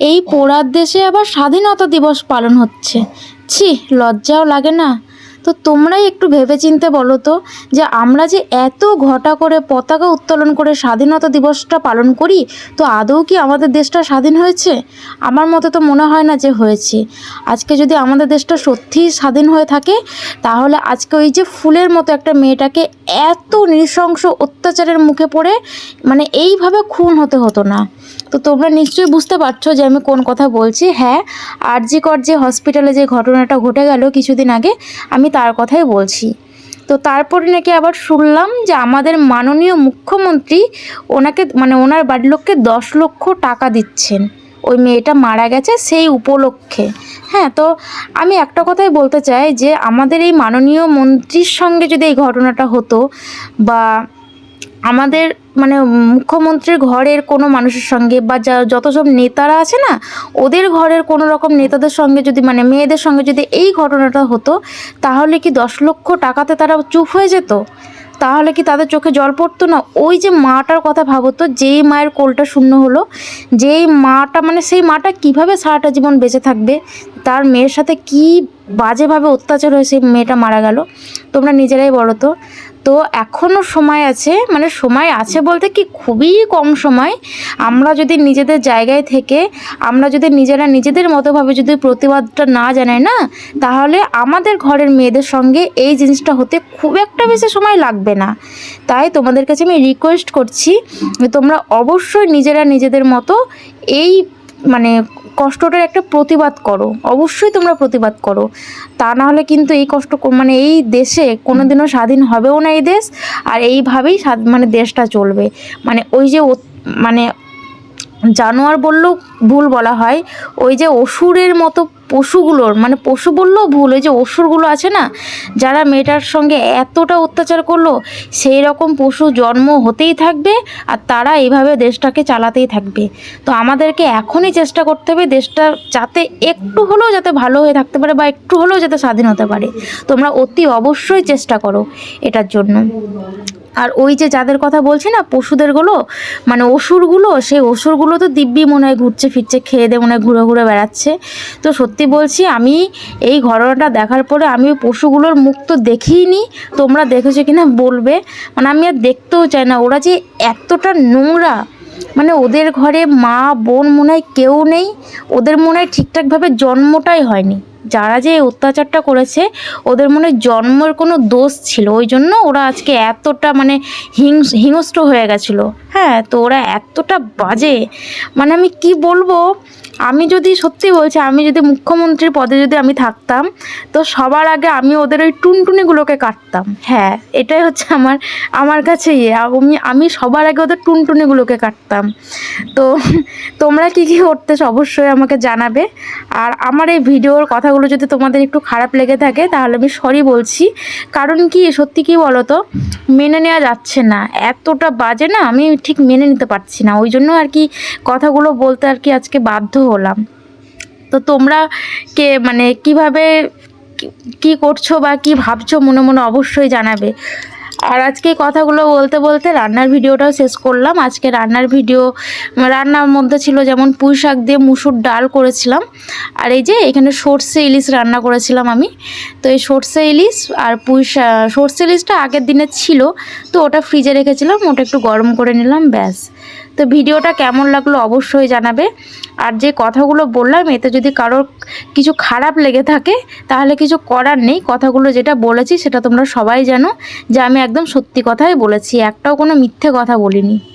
এই পোড়ার দেশে আবার স্বাধীনতা দিবস পালন হচ্ছে। ছি লজ্জাও লাগে না। তো তোমরাই একটু ভেবেচিন্তে বলো তো যে আমরা যে এত ঘটা করে পতাকা উত্তোলন করে স্বাধীনতা দিবসটা পালন করি, তো আদৌ কি আমাদের দেশটা স্বাধীন হয়েছে? আমার মতে তো মনে হয় না যে হয়েছে। আজকে যদি আমাদের দেশটা সত্যিই স্বাধীন হয়ে থাকে, তাহলে আজকে ওই যে ফুলের মতো একটা মেয়েটাকে এত নৃশংস অত্যাচারের মুখে পড়ে মানে এইভাবে খুন হতে হতো না। তো তোমরা নিশ্চয়ই বুঝতে পারছ যে আমি কোন কথা বলছি। হ্যাঁ আরজিকর যে হসপিটালে যে ঘটনাটা ঘটে গেল কিছুদিন আগে, আমি তার কথাই বলছি। তো তারপরে নাকি আবার শুনলাম যে আমাদের মাননীয় মুখ্যমন্ত্রী ওনাকে মানে ওনার বাড়ির লোককে দশ লক্ষ টাকা দিচ্ছেন। ওই মেয়েটা মারা গেছে সেই উপলক্ষে। হ্যাঁ তো আমি একটা কথাই বলতে চাই যে আমাদের এই মাননীয় মন্ত্রীর সঙ্গে যদি এই ঘটনাটা হতো বা আমাদের মানে মুখ্যমন্ত্রীর ঘরের কোনো মানুষের সঙ্গে বা যা যত সব নেতারা আছে না, ওদের ঘরের কোনো রকম নেতাদের সঙ্গে যদি মানে মেয়েদের সঙ্গে যদি এই ঘটনাটা হতো, তাহলে কি দশ লক্ষ টাকাতে তারা চুপ হয়ে যেত? তাহলে কি তাদের চোখে জল পড়তো না? ওই যে মাটার কথা ভাবতো, যেই মায়ের কোলটা শূন্য হলো, যেই মাটা মানে সেই মাটা কীভাবে সারাটা জীবন বেঁচে থাকবে? তার মেয়ের সাথে কি বাজেভাবে অত্যাচার হয়ে সেই মেয়েটা মারা গেল? তোমরা নিজেরাই বলো তো। তো এখনও সময় আছে মানে সময় আছে বলতে কি খুবই কম সময়। আমরা যদি নিজেদের জায়গায় থেকে, আমরা যদি নিজেরা নিজেদের মতোভাবে যদি প্রতিবাদটা না জানাই না, তাহলে আমাদের ঘরের মেয়েদের সঙ্গে এই জিনিসটা হতে খুব একটা বেশি সময় লাগবে না। তাই তোমাদের কাছে আমি রিকোয়েস্ট করছি তোমরা অবশ্যই নিজেরা নিজেদের মতো এই মানে কষ্টটার একটা প্রতিবাদ করো। অবশ্যই তোমরা প্রতিবাদ করো। তা না হলে কিন্তু এই কষ্ট মানে এই দেশে কোনোদিনও স্বাধীন হবেও না এই দেশ, আর এইভাবেই মানে দেশটা চলবে। মানে ওই যে মানে জানোয়ার বললেও ভুল বলা হয়। ওই যে অসুরের মতো পশুগুলোর মানে পশু বললেও ভুল, ওই যে অসুরগুলো আছে না, যারা মেয়েটার সঙ্গে এতটা অত্যাচার করল, সেই রকম পশু জন্ম হতেই থাকবে আর তারা এইভাবে দেশটাকে চালাতেই থাকবে। তো আমাদেরকে এখনই চেষ্টা করতে হবে দেশটা যাতে একটু হলেও যাতে ভালো হয়ে থাকতে পারে বা একটু হলেও যাতে স্বাধীন হতে পারে। তোমরা অতি অবশ্যই চেষ্টা করো এটার জন্য। আর ওই যে যাদের কথা বলছি না, পশুদেরগুলো মানে অসুরগুলো, সেই অসুরগুলো তো দিব্যি মনে হয় ঘুরছে ফিরছে, খেয়ে দিয়ে মনে হয় ঘুরে ঘুরে বেড়াচ্ছে। তো সত্যি বলছি, আমি এই ঘটনাটা দেখার পরে আমি পশুগুলোর মুখ তো দেখিনি, তোমরা দেখেছ কিনা বলবে। মানে আমি আর দেখতেও চাই না, ওরা যে এতটা নোংরা। মানে ওদের ঘরে মা, বোন মনে হয় কেউ নেই, ওদের মনে হয় ঠিকঠাকভাবে জন্মটাই হয়নি। যারা যে অত্যাচারটা করেছে, ওদের মনে জন্মের কোনো দোষ ছিল। ওই জন্য ওরা আজকে এতটা মানে হিংস হিংস্র হয়ে গেছিল। হ্যাঁ তো ওরা এতটা বাজে। মানে আমি কি বলব? আমি যদি সত্যি বলছি, আমি যদি মুখ্যমন্ত্রীর পদে যদি আমি থাকতাম, তো সবার আগে আমি ওদের ওই টুনটুনিগুলোকে কাটতাম। হ্যাঁ এটাই হচ্ছে আমার আমার কাছে ইয়ে। আমি আমি সবার আগে ওদের টুনটুনিগুলোকে কাটতাম। তো তোমরা কি কি করতেছ অবশ্যই আমাকে জানাবে। আর আমার এই ভিডিওর কথাগুলো যদি তোমাদের একটু খারাপ লেগে থাকে, তাহলে আমি সরি বলছি। কারণ কি, সত্যি কি বলো তো মেনে নেওয়া যাচ্ছে না। এতটা বাজে না, আমি ঠিক মেনে নিতে পারছি না। ওই জন্য আর কি কথাগুলো বলতে আর কি আজকে বাধ্য হলাম। তো তোমরা কে মানে কীভাবে কি- করছ বা কি ভাবছ, মনে মনে অবশ্যই জানাবে। আর আজকে কথাগুলো বলতে বলতে রান্নার ভিডিওটাও শেষ করলাম। আজকে রান্নার ভিডিও, রান্নার মধ্যে ছিল যেমন পুঁই শাক দিয়ে মুসুর ডাল করেছিলাম। আর এই যে এখানে সর্ষে ইলিশ রান্না করেছিলাম আমি। তো এই সর্ষে ইলিশ আর পুঁই শাক সর্ষে ইলিশটা আগের দিনে ছিল, তো ওটা ফ্রিজে রেখেছিলাম, ওটা একটু গরম করে নিলাম, ব্যাস। তো ভিডিওটা কেমন লাগল অবশ্যই জানাবে। আর যে কথাগুলো বললাম, এতে যদি কারোর কিছু খারাপ লেগে থাকে, তাহলে কিছু করার নেই। কথাগুলো যেটা বলেছি, সেটা তোমরা সবাই জানো। যে আমি একদম সত্যি কথাই বলেছি, একটাও কোনো মিথ্যে কথা বলিনি।